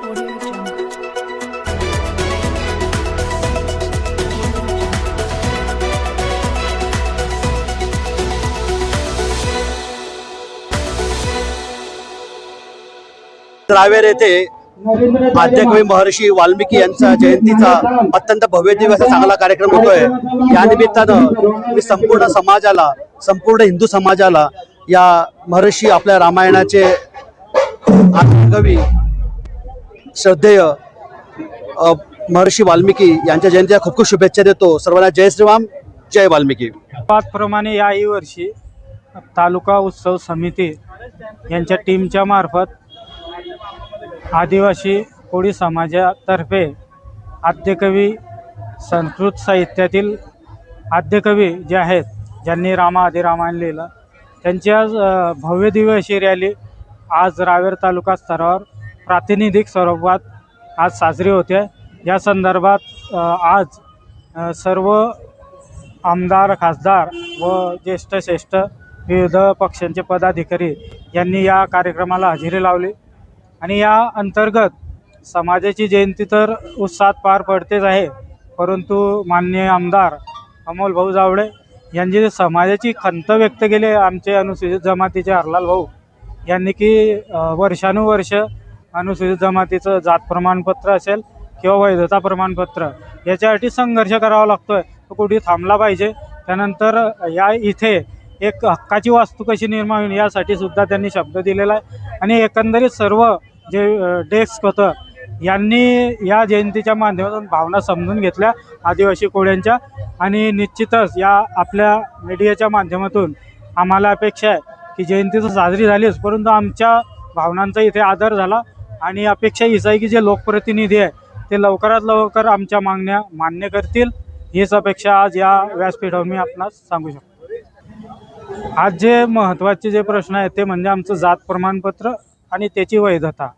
Audio Raver येथे आद्यकवी महर्षी वाल्मिकी यांचा जयंतीचा अत्यंत भव्य दिवस चांगला कार्यक्रम होतोय. या निमित्तानं मी संपूर्ण समाजाला संपूर्ण हिंदू समाजाला या महर्षी आपल्या रामायणाचे आद्यकवी श्रद्धेय महर्षी वाल्मिकी यांच्या जयंतीला खूप खूप शुभेच्छा देतो. सर्वांना जय श्रीराम जय वाल्मिकी. त्याचप्रमाणे याही वर्षी तालुका उत्सव समिती यांच्या टीमच्या मार्फत आदिवासी कोळी समाजातर्फे आद्यकवी संस्कृत साहित्यातील आद्यकवी जे आहेत ज्यांनी रामा आदिरामायण लिहिलं त्यांची आज भव्य दिव्य अशी रॅली आज रावेर तालुका स्तरावर प्रातिनिधिक स्वरूपात आज साजरी होते. या संदर्भात आज सर्व आमदार खासदार व ज्येष्ठ श्रेष्ठ विविध पक्षांचे पदाधिकारी यांनी या कार्यक्रमाला हजेरी लावली. आणि या अंतर्गत समाजाची जयंती तर उत्साहात पार पडतेच आहे परंतु माननीय आमदार अमोल भाऊ जावळे यांची समाजाची खंत व्यक्त केली. आमचे अनुसूचित जमातीचे हरलाल भाऊ यांनी की वर्षानुवर्ष अनुसूचित जमातीचं जात प्रमाणपत्र असेल किंवा वैधता प्रमाणपत्र याच्यासाठी संघर्ष करावा लागतोय. तो कुठे थांबला पाहिजे. त्यानंतर या इथे एक हक्काची वास्तू कशी निर्माण होईल यासाठी सुद्धा त्यांनी शब्द दिलेला आहे. आणि एकंदरीत सर्व जे डेस्क होतं यांनी या जयंतीच्या माध्यमातून भावना समजून घेतल्या आदिवासी कोळ्यांच्या. आणि निश्चितच या आपल्या मीडियाच्या माध्यमातून आम्हाला अपेक्षा आहे की जयंती तर साजरी झालीच परंतु आमच्या भावनांचा इथे आदर झाला. आणि अपेक्षा हीच आहे की जे लोकप्रतिनिधी आहे ते लवकरात लवकर आमच्या मागण्या मान्य करतील. हीच अपेक्षा आज या व्यासपीठावर मी आपणास सांगू शकतो. आज जे महत्त्वाचे जे प्रश्न आहेत ते म्हणजे आमचं जात प्रमाणपत्र आणि त्याची वैधता.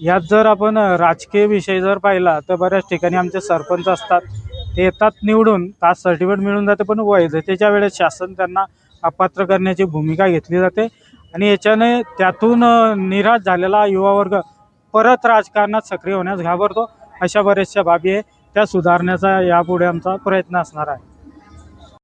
यात जर आपण राजकीय विषय जर पाहिला तर बऱ्याच ठिकाणी आमचे सरपंच असतात ते येतात निवडून कास्ट सर्टिफिकेट मिळून जाते पण वैधतेच्या वेळेस शासन त्यांना अपात्र करण्याची भूमिका घेतली जाते. आणि याच्याने त्यातून निराश झालेला युवा वर्ग परत राजकारणात सक्रिय होण्यास घाबरतो. अशा बऱ्याचशा बाबी आहे. त्या सुधारण्याचा यापुढे आमचा प्रयत्न असणार आहे.